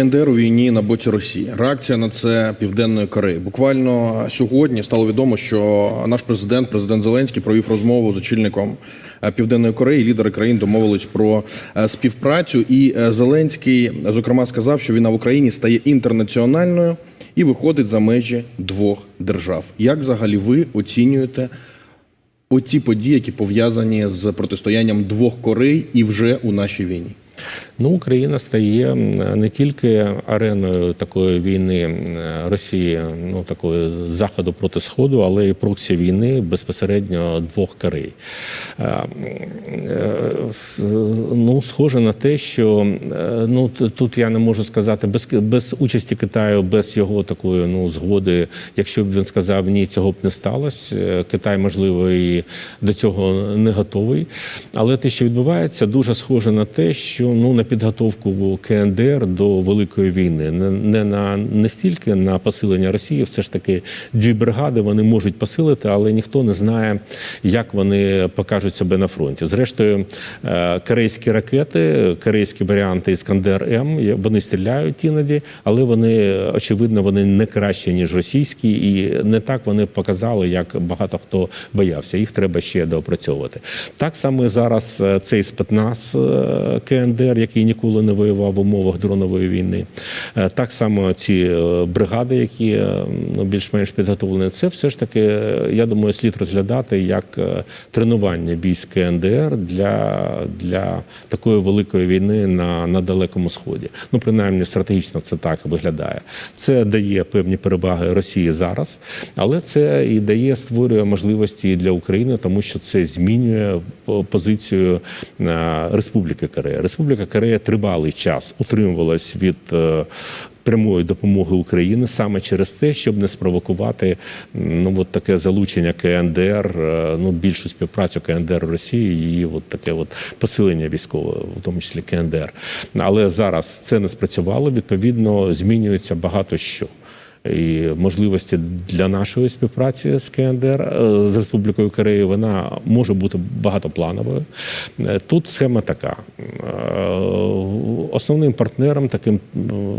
КНДР у війні на боці Росії. Реакція на це Південної Кореї. Буквально сьогодні стало відомо, що наш президент, президент Зеленський, провів розмову з очільником е, Південної Кореї. Лідери країн домовились про е, співпрацю. І е, Зеленський, зокрема, сказав, що війна в Україні стає інтернаціональною і виходить за межі двох держав. Як взагалі ви оцінюєте оці події, які пов'язані з протистоянням двох Корей і вже у нашій війні? Ну, Україна стає не тільки ареною такої війни Росії, ну такої заходу проти сходу, але і проксі війни безпосередньо двох Корей. Е, е, Ну, схоже на те, що е, ну тут я не можу сказати без без участі Китаю, без його такої ну згоди. Якщо б він сказав ні, цього б не сталося. Китай, можливо, і до цього не готовий. Але те, що відбувається, дуже схоже на те, що ну на підготовку КНДР до великої війни, не, на не стільки на посилення Росії, все ж таки дві бригади вони можуть посилити, але ніхто не знає, як вони покажуть себе на фронті. Зрештою, е, корейські ракети, корейські варіанти Іскандер М, вони стріляють іноді, але вони очевидно вони не кращі ніж російські, і не так вони показали, як багато хто боявся. Їх треба ще доопрацьовувати. Так само зараз е, цей спецназ е, КНДР, який ніколи не воював в умовах дронової війни. Е, Так само ці е, бригади, які е, ну, більш-менш підготовлені, це все ж таки, я думаю, слід розглядати як тренування військ КНДР для, для такої великої війни на, на Далекому Сході. Ну, принаймні, стратегічно це так виглядає. Це дає певні переваги Росії зараз, але це і дає створює можливості для України, тому що це змінює позицію Республіки Корея. Республіка Корея тривалий час утримувалась від. е, Прямої допомоги України саме через те, щоб не спровокувати ну от таке залучення КНДР, е, ну більшу співпрацю КНДР Росії і от таке от посилення військове, в тому числі КНДР. Але зараз це не спрацювало. Відповідно, змінюється багато що. І можливості для нашої співпраці з КНДР е, з Республікою Корея вона може бути багатоплановою. Е, Тут схема така: Е, основним партнером, таким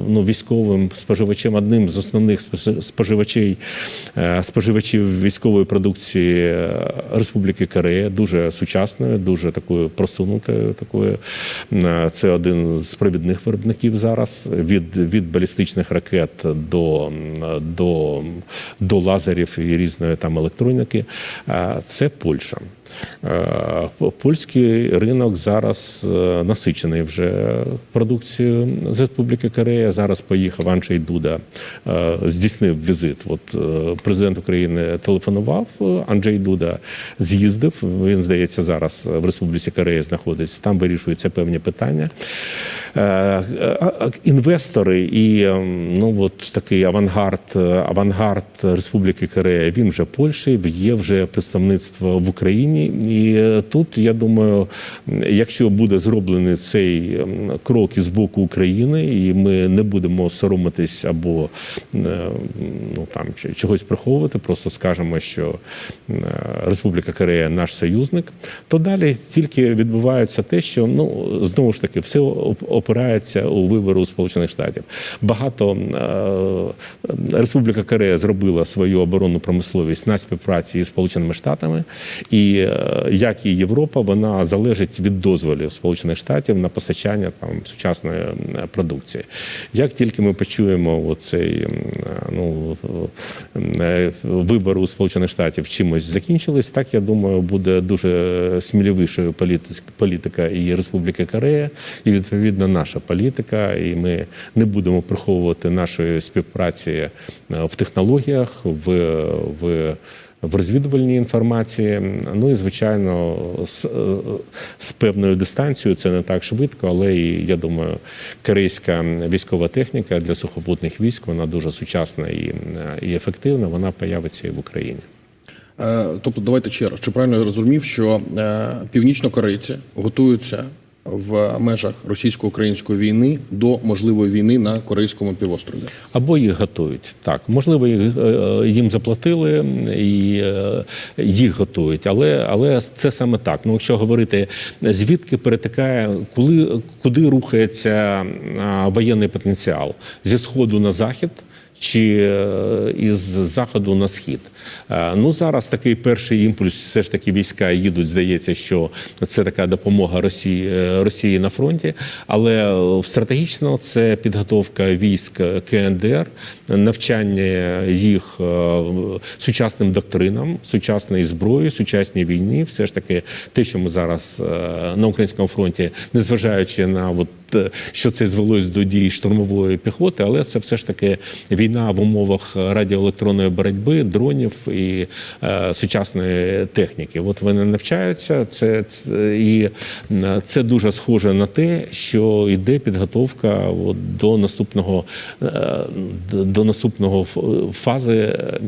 ну, військовим споживачем, одним з основних спожи- споживачей е, споживачів військової продукції Республіки Корея, дуже сучасною, дуже такою просунутою. Такою це один з провідних виробників зараз від, від балістичних ракет до, до, до лазерів і різної там електроніки. Е, Це Польща. Е, Польський ринок зараз е, насичений вже продукцією з Республіки Корея. Зараз поїхав Анджей Дуда, е, здійснив візит. От президент України телефонував. Анджей Дуда з'їздив. Він здається зараз в Республіці Корея знаходиться. Там вирішуються певні питання. Інвестори і ем, ну от такий авангард, авангард Республіки Корея. Він вже Польщі, є вже представництво в Україні. І е, тут я думаю, якщо буде зроблений цей ем, крок із боку України, і ми не будемо соромитись або е, ну там чогось приховувати, просто скажемо, що е, Республіка Корея наш союзник, то далі тільки відбувається те, що ну знову ж таки все опирається у вибору Сполучених Штатів. Багато Республіка Корея зробила свою оборонну промисловість на співпраці із Сполученими Штатами, і як і Європа, вона залежить від дозволів Сполучених Штатів на постачання там сучасної продукції. Як тільки ми почуємо оцей м, ну е, вибор у Сполучених Штатів чимось закінчились, так я думаю, буде дуже сміливішою політика і Республіки Корея, і відповідно наша політика. І ми не будемо приховувати нашої співпраці е, в технологіях, в, в в розвідувальній інформації. Ну і звичайно, з, е, з певною дистанцією це не так швидко, але і я думаю, корейська військова техніка для сухопутних військ вона дуже сучасна і, е, і ефективна. Вона появиться і в Україні. Е, Тобто, давайте ще раз. Чи правильно я зрозумів, що північнокорейці готуються в межах російсько-української війни до можливої війни на Корейському півострові? Або їх готують. Так, можливо, їх, е, їм заплатили і е, їх готують, але, але це саме так. Ну, якщо говорити, звідки перетикає, коли, куди рухається воєнний потенціал зі сходу на захід. Чи е, із заходу на схід. Е, Ну зараз такий перший імпульс, все ж таки війська їдуть. Здається, що це така допомога Росії е, Росії на фронті. Але стратегічно це підготовка військ КНДР, навчання їх сучасним доктринам, сучасної зброї, сучасній війні. Все ж таки, те, що ми зараз на українському фронті, незважаючи на от що це звелось до дій штурмової піхоти, але це все ж таки війна в умовах радіоелектронної боротьби, дронів і е, сучасної техніки. От вони навчаються, це, це і е, це дуже схоже на те, що йде підготовка от, до наступного е, до наступного фази е,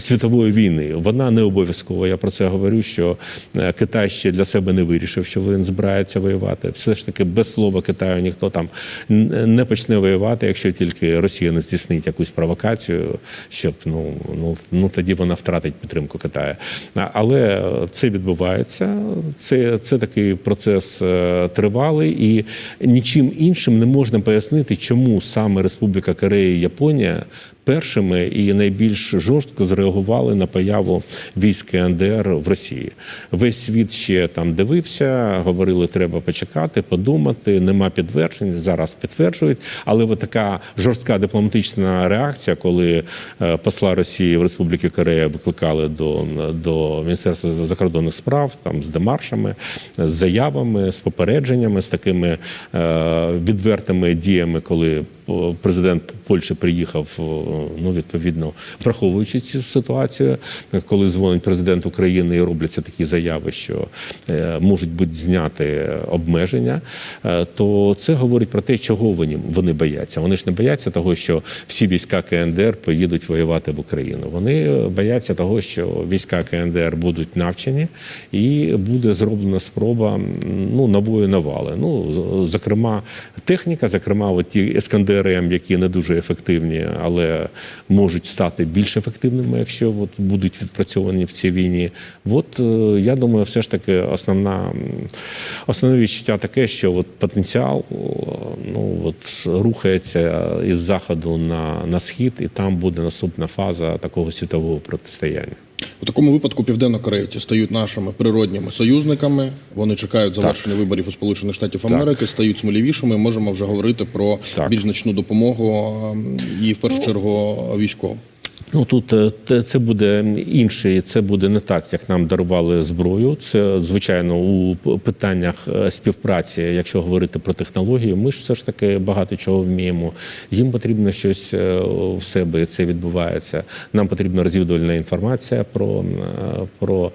світової війни. Вона не обов'язкова. Я про це говорю. Що е, Китай ще для себе не вирішив, що він збирається воювати. Все ж таки, без слова Китаю ніхто там не почне воювати, якщо тільки Росія не здійснить якусь провокацію, щоб ну ну ну тоді вона втратить підтримку Китаю. Але це відбувається. Це, це такий процес е, тривалий, і нічим іншим не можна пояснити, чому саме Республіка Корея і Японія першими і найбільш жорстко зреагували на появу військ КНДР в Росії. Весь світ ще там дивився, говорили, треба почекати, подумати. Нема підтверджень. Зараз підтверджують. Але от така жорстка дипломатична реакція, коли е, посла Росії в Республіки Корея викликали до, до Міністерства закордонних справ там з демаршами, з заявами, з попередженнями, з такими е, відвертими діями, коли президент Польщі приїхав, ну відповідно, враховуючи цю ситуацію, коли дзвонить президент України і робляться такі заяви, що е, можуть бути зняти обмеження, е, то це говорить про те, чого вони, вони бояться. Вони ж не бояться того, що всі війська КНДР поїдуть воювати в Україну. Вони бояться того, що війська КНДР будуть навчені, і буде зроблена спроба ну нової навали. Ну зокрема, техніка, зокрема, от ті ескандери, які не дуже ефективні, але можуть стати більш ефективними, якщо от будуть відпрацьовані в цій війні. От е, я думаю, все ж таки основна основне відчуття таке, що от потенціал ну от рухається із заходу на, на схід, і там буде наступна фаза такого світового протистояння. У такому випадку південнокорейці стають нашими природніми союзниками. Вони чекають завершення виборів у Сполучених Штатів Америки, стають сміливішими. Можемо вже говорити про Так. більш значну допомогу ем, і в першу чергу військову. Ну тут е, це буде інше, це буде не так, як нам дарували зброю. Це звичайно у питаннях е, співпраці, якщо говорити про технології, ми ж все ж таки багато чого вміємо. Їм потрібно щось е, в себе. і Це відбувається. Нам потрібна розвідувальна інформація про, про,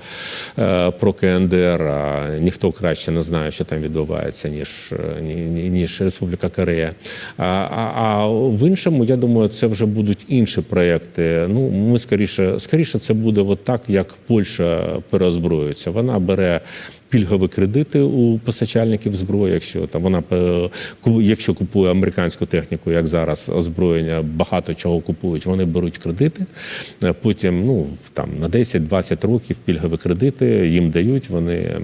про КНДР. А ніхто краще не знає, що там відбувається, ніж, ні- ні- ніж Республіка Корея. А, а, а в іншому, я думаю, це вже будуть інші проекти. Ну, ми скоріше, скоріше, це буде от так, як Польща переозброюється. Вона бере. Пільгові кредити у постачальників зброї, якщо там вона е, якщо купує американську техніку, як зараз озброєння, багато чого купують, вони беруть кредити. Е, Потім ну там на 10-20 років пільгові кредити їм дають, вони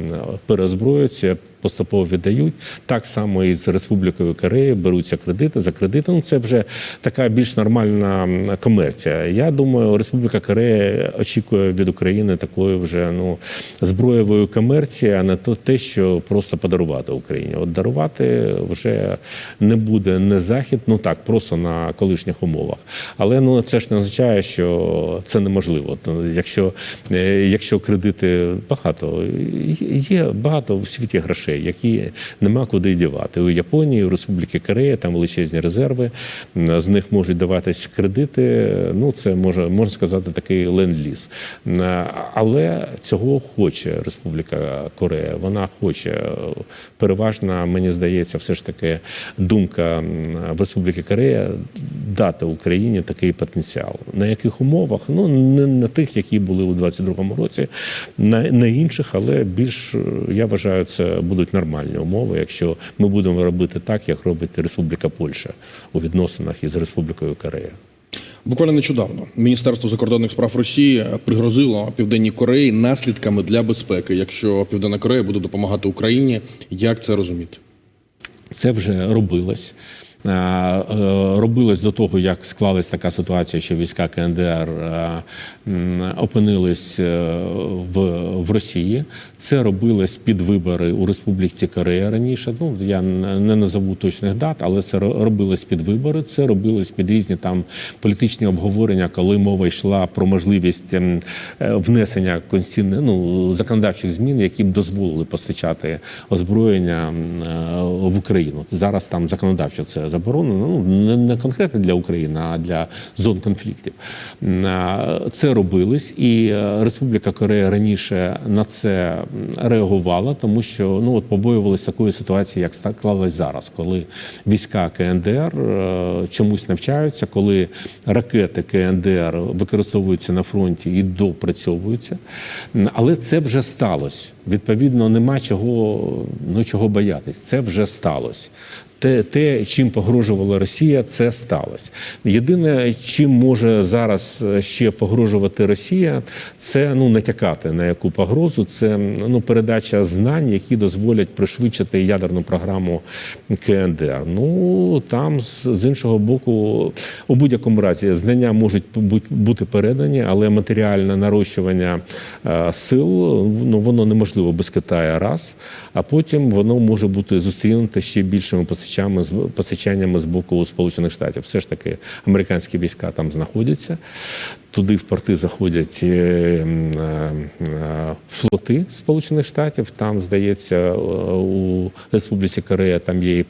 переозброюються, поступово віддають. Так само і з Республікою Корея беруться кредити за кредити. Ну це вже така більш нормальна комерція. Я думаю, Республіка Корея очікує від України такої вже ну зброєвої комерції, а не то те, що просто подарувати Україні. От дарувати вже не буде не захід, ну так, просто на колишніх умовах. Але ну це ж не означає, що це неможливо. Якщо, е, якщо кредити багато, є багато в світі грошей, які нема куди дівати. У Японії, у Республіки Корея там величезні резерви, з них можуть даватись кредити. Ну це може можна сказати такий ленд-ліз. Але цього хоче Республіка Корея. Вона хоче переважна, мені здається, все ж таки думка в Республіки Корея дати Україні такий потенціал. На яких умовах? Ну не на тих, які були у 22-му році, на, на інших, але більш я вважаю, це будуть нормальні умови, якщо ми будемо робити так, як робить Республіка Польща у відносинах із Республікою Корея. Буквально нещодавно Міністерство закордонних справ Росії пригрозило Південній Кореї наслідками для безпеки, якщо Південна Корея буде допомагати Україні. Як це розуміти? Це вже робилось. Е, е, Робилось до того, як склалась така ситуація, що війська КНДР е, опинились в, Росії. Це робилось під вибори у Республіці Корея раніше. Ну я не назову точних дат, але це робилось під вибори. Це робилось під різні там політичні обговорення, коли мова йшла про можливість внесення конституційних ну, законодавчих змін, які б дозволили постачати озброєння в Україну. Зараз там законодавчо це заборонено. Ну не, не конкретно для України, а для зон конфліктів. Це робилось, і е, Республіка Корея раніше на це реагувала, тому що ну от побоювалися такої ситуації, як склалась зараз, коли війська КНДР е, чомусь навчаються, коли ракети КНДР використовуються на фронті і допрацьовуються. Але це вже сталося. Відповідно, нема чого, ну, чого боятись. Це вже сталося. Те, те, чим погрожувала Росія, це сталося. Єдине, чим може зараз е, ще погрожувати Росія, це ну натякати на яку погрозу. Це ну передача знань, які дозволять пришвидшити ядерну програму КНДР. Ну там з, іншого боку, у будь-якому разі знання можуть бути передані, але матеріальне нарощування е, сил ну воно неможливо без Китаю раз. А потім воно може бути зустрінуте ще більшими постачаннями з постачаннями з боку Сполучених Штатів. Все ж таки американські війська там знаходяться. Туди в порти заходять е, е, е, флоти Сполучених Штатів. Там, здається, у Республіці Корея там є і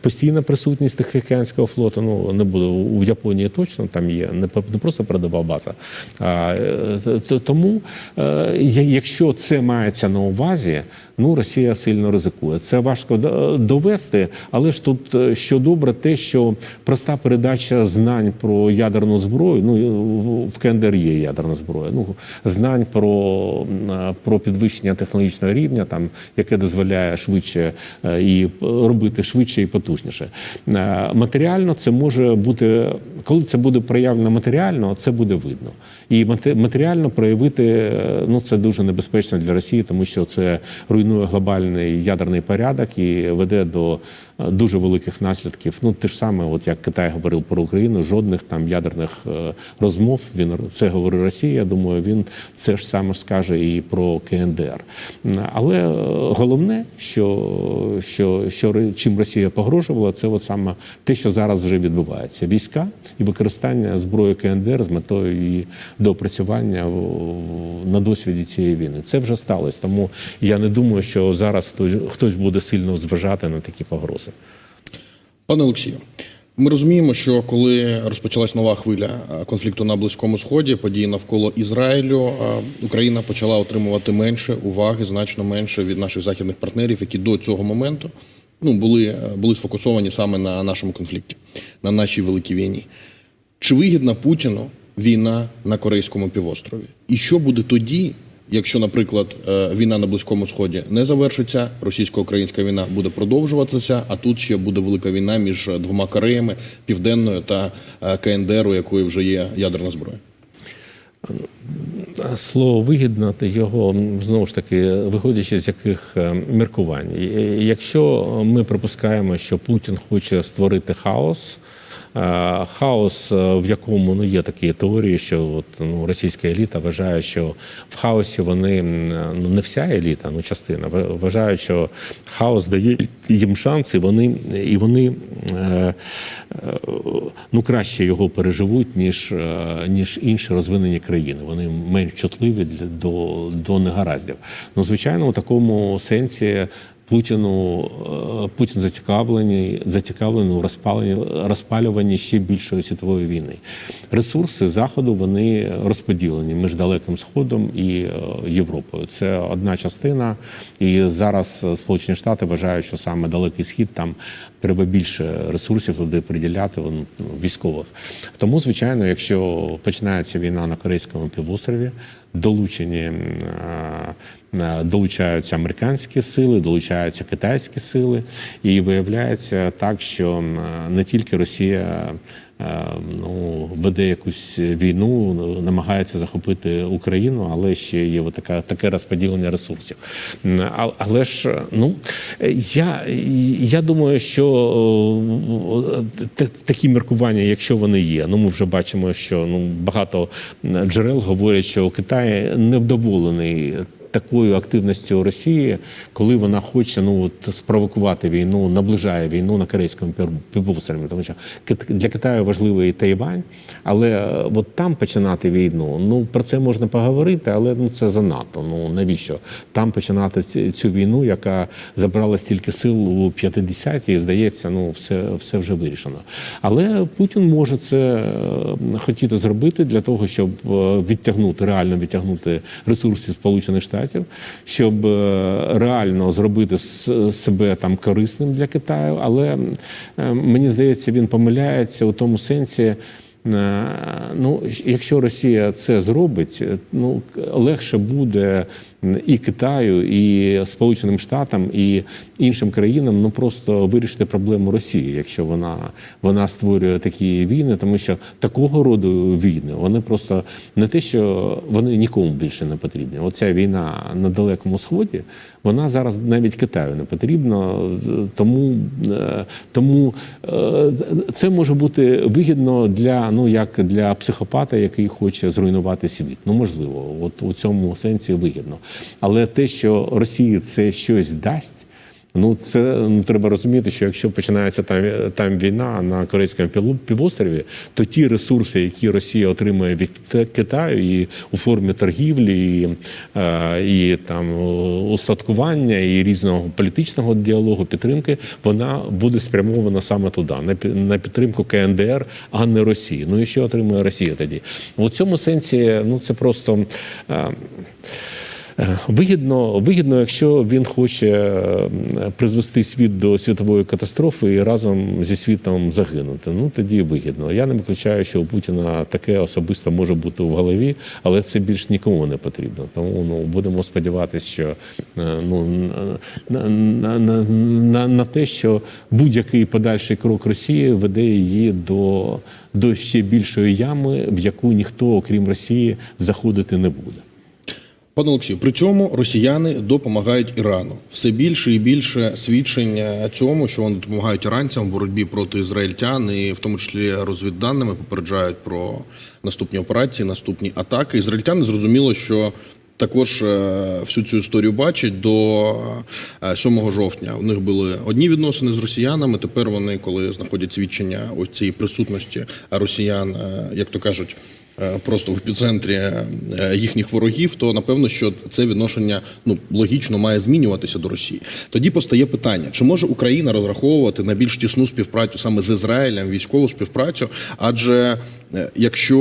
постійна присутність Тихоокеанського флоту. Ну не буде у Японії точно там є не просто передова база. Тому, якщо це мається на увазі. Ну, Росія сильно ризикує. Це важко довести, але ж тут що добре, те, що проста передача знань про ядерну зброю. Ну в- Кендер є ядерна зброя. Ну знань про, про підвищення технологічного рівня, там яке дозволяє швидше е, і робити швидше і потужніше. Е, Матеріально це може бути, коли це буде проявлено матеріально, це буде видно. І мате- матеріально проявити е, ну це дуже небезпечно для Росії, тому що це руйнує глобальний ядерний порядок і веде до е, дуже великих наслідків. Ну те ж саме, от як Китай говорив про Україну, жодних там ядерних е, розмов. Він це говорить Росія. Я думаю, він це ж саме скаже і про КНДР. Але головне, що, що, що чим Росія погрожувала, це от саме те, що зараз вже відбувається: війська і використання зброї КНДР з метою її доопрацювання на досвіді цієї війни. Це вже сталося. Тому я не думаю, що зараз хтось, буде сильно зважати на такі погрози. Пане Олексію, ми розуміємо, що коли розпочалась нова хвиля конфлікту на Близькому Сході, події навколо Ізраїлю, Україна почала отримувати менше уваги, значно менше від наших західних партнерів, які до цього моменту ну, були, е, були сфокусовані саме на нашому конфлікті, на нашій великій війні. Чи вигідна Путіну війна на Корейському півострові? І що буде тоді, якщо, наприклад, е, війна на Близькому Сході не завершиться, російсько-українська війна буде продовжуватися, а тут ще буде велика війна між двома Кореями, Південною та е, КНДР, у якої вже є ядерна зброя? Слово вигідно, його знову ж таки, виходячи з яких е, міркувань. Якщо ми припускаємо, що Путін хоче створити хаос. Е, Хаос, е, в якому ну є такі теорії, що от, ну, російська еліта вважає, що в хаосі вони ну не вся еліта, ну частина в- вважають, що хаос дає їм шанс, і вони і вони е, ну краще його переживуть, ніж, ніж інші розвинені країни. Вони менш чутливі для- до, до негараздів. Ну, звичайно, у такому сенсі. Путіну е, Путін зацікавлений, зацікавлений у розпаленні розпалюванні ще більшої світової війни. Ресурси заходу вони розподілені між далеким сходом і е, Європою. Це одна частина, і зараз Сполучені Штати вважають, що саме далекий схід там треба більше ресурсів туди приділяти ну, військових. Тому, звичайно, якщо починається війна на корейському півострові, долучені долучаються американські сили, долучаються китайські сили, і виявляється так, що не тільки Росія. Е, Ну, веде якусь війну, намагається захопити Україну, але ще є така, таке розподілення ресурсів. А- Але ж ну я, я думаю, що о, такі міркування, якщо вони є, ну ми вже бачимо, що ну багато джерел говорять, що Китай невдоволений. Такою активністю Росії, коли вона хоче ну от спровокувати війну, наближає війну на корейському пів- півострові, тому що для Китаю важливий Тайвань, але е, от там починати війну. Ну про це можна поговорити, але ну це занадто. Ну навіщо там починати цю війну, яка забрала стільки сил у 50-ті, і здається, ну все, все вже вирішено. Але Путін може це е, хотіти зробити для того, щоб е, відтягнути реально відтягнути ресурси Сполучених Штатів, щоб е, реально зробити себе там корисним для Китаю. Але е, мені здається, він помиляється у тому сенсі. Е, Ну, якщо Росія це зробить, е, ну легше буде і Китаю, і Сполученим Штатам, і іншим країнам ну просто вирішити проблему Росії, якщо вона, вона створює такі війни, тому що такого роду війни вони просто не те, що вони нікому більше не потрібні. Оця війна на далекому сході, вона зараз навіть Китаю не потрібна, тому, е, тому це може бути вигідно для ну як для психопата, який хоче зруйнувати світ. Ну можливо, от у цьому сенсі вигідно. Але те, що Росії це щось дасть. Ну, це ну, треба розуміти, що якщо починається там, там війна на корейському півострові, то ті ресурси, які Росія отримує від Китаю, і у формі торгівлі, і, е, і там устаткування, і різного політичного діалогу, підтримки, вона буде спрямована саме туди, на пі- на підтримку КНДР, а не Росії. Ну і що отримує Росія тоді? У цьому сенсі, ну це просто. Е, Вигідно, вигідно, якщо він хоче е, призвести світ до світової катастрофи і разом зі світом загинути. Ну тоді вигідно. Я не виключаю, що у Путіна таке особисто може бути в голові, але це більш нікому не потрібно. Тому ну будемо сподіватися, що е, ну на, на, на, на, на те, що будь-який подальший крок Росії веде її до, до ще більшої ями, в яку ніхто, окрім Росії, заходити не буде. Пане Олексію, при цьому росіяни допомагають Ірану. Все більше і більше свідчення цьому, що вони допомагають іранцям в боротьбі проти ізраїльтян, і в тому числі розвідданими попереджають про наступні операції, наступні атаки. Ізраїльтяни зрозуміло, що також е, всю цю історію бачать до е, 7 жовтня. У них були одні відносини з росіянами. Тепер вони, коли знаходять свідчення ось цієї присутності росіян, е, як то кажуть. Е, Просто в епіцентрі е, їхніх ворогів, то напевно, що це відношення ну логічно має змінюватися до Росії. Тоді постає питання: чи може Україна розраховувати на більш тісну співпрацю саме з Ізраїлем, військову співпрацю? Адже е, якщо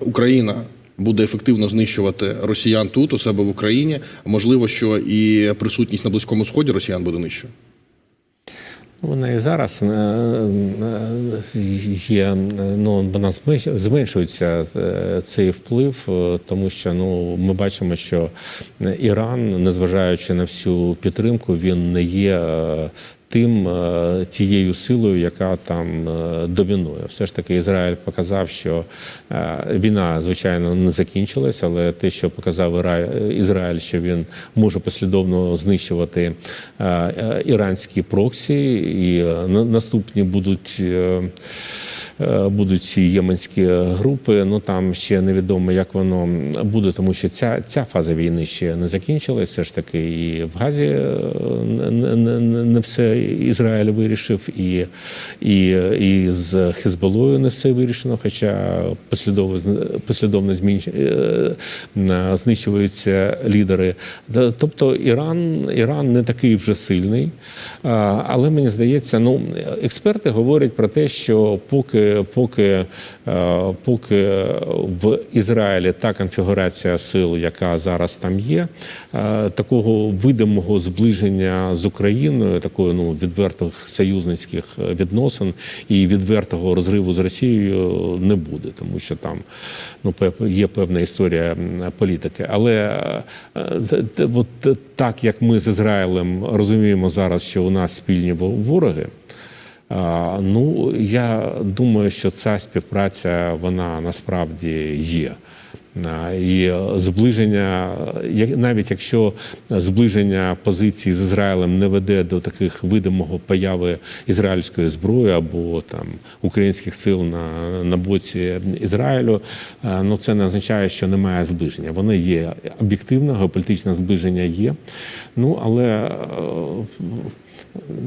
Україна буде ефективно знищувати росіян тут у себе в Україні, можливо, що і присутність на близькому сході росіян буде нижчою. Вона і зараз е, е, є, ну вона зменш- зменшується е, цей вплив, тому що ну ми бачимо, що Іран, незважаючи на всю підтримку, він не є тим е, тією силою, яка там е, домінує. Все ж таки, Ізраїль показав, що е, війна, звичайно, не закінчилась, але те, що показав Ізраїль, що він може послідовно знищувати іранські проксі, і на- наступні будуть. Е, будуть ці єменські групи. Ну там ще невідомо, як воно буде, тому що ця, ця фаза війни ще не закінчилась. Все ж таки, і в Газі е, не, не, не- все Ізраїль вирішив, і, і, і з Хезболою не все вирішено, хоча послідовно, послідовно змін, е, е, знищуються лідери. Тобто Іран, Іран не такий вже сильний, але мені здається, ну експерти говорять про те, що поки, поки, е, поки в Ізраїлі та конфігурація сил, яка зараз там є, е, такого видимого зближення з Україною, такої ну відвертих союзницьких відносин і відвертого розриву з Росією не буде, тому що там ну є певна історія політики. Але е, от так як ми з Ізраїлем розуміємо зараз, що у нас спільні во- вороги. Ну, я думаю, що ця співпраця вона насправді є. І зближення, навіть якщо зближення позицій з Ізраїлем не веде до таких видимого появи ізраїльської зброї або там українських сил на, на боці Ізраїлю, ну це не означає, що немає зближення. Воно є об'єктивно, геополітичне зближення є. Ну але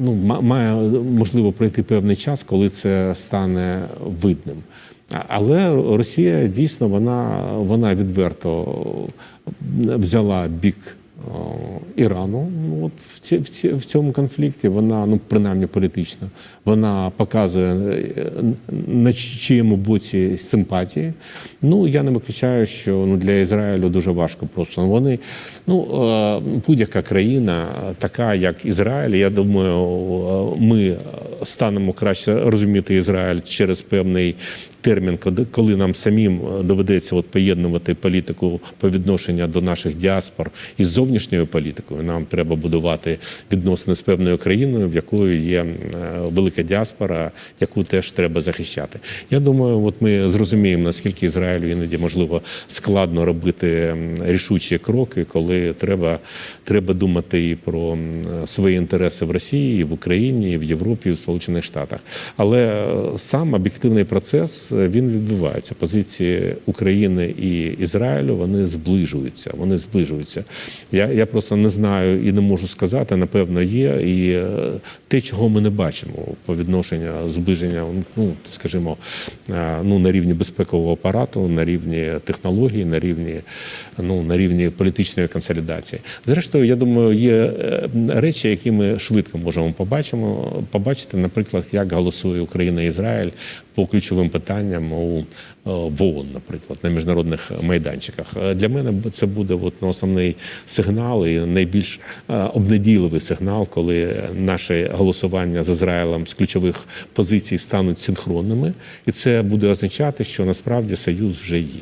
ну, ма- має можливо пройти певний час, коли це стане видним. Але Росія дійсно вона, вона відверто взяла бік Ірану. Ну, от в, ці, в, ці, в цьому конфлікті вона, ну принаймні політично, вона показує е, на чиєму боці симпатії. Ну я не виключаю, що ну для Ізраїлю дуже важко просто. Вони ну е, будь-яка країна, така як Ізраїль, я думаю, е, ми станемо краще розуміти Ізраїль через певний термін, коли- нам самим доведеться от поєднувати політику по відношенню до наших діаспор із зовнішньою політикою. Нам треба будувати відносини з певною країною, в якої є е, велика діаспора, яку теж треба захищати. Я думаю, от ми зрозуміємо, наскільки Ізраїлю іноді можливо складно робити рішучі кроки, коли треба, треба думати і про свої інтереси в Росії, і в Україні, і в Європі, Сполучених Штатах. Але е, сам об'єктивний процес е, він відбувається. Позиції України і Ізраїлю вони зближуються. Вони зближуються. Я, я просто не знаю і не можу сказати. Напевно, є і е, те, чого ми не бачимо по відношенню зближення, ну скажімо, ну на рівні безпекового апарату, на рівні технологій, на рівні ну на рівні політичної консолідації. Зрештою, я думаю, є речі, які ми швидко можемо побачимо, побачити, наприклад, як голосує Україна і Ізраїль по ключовим питанням у е, в ООН, наприклад, на міжнародних майданчиках. Е, Для мене це буде от, ну, основний сигнал і найбільш е, обнадійливий сигнал, коли наше голосування з Ізраїлем з ключових позицій стануть синхронними, і це буде означати, що насправді союз вже є.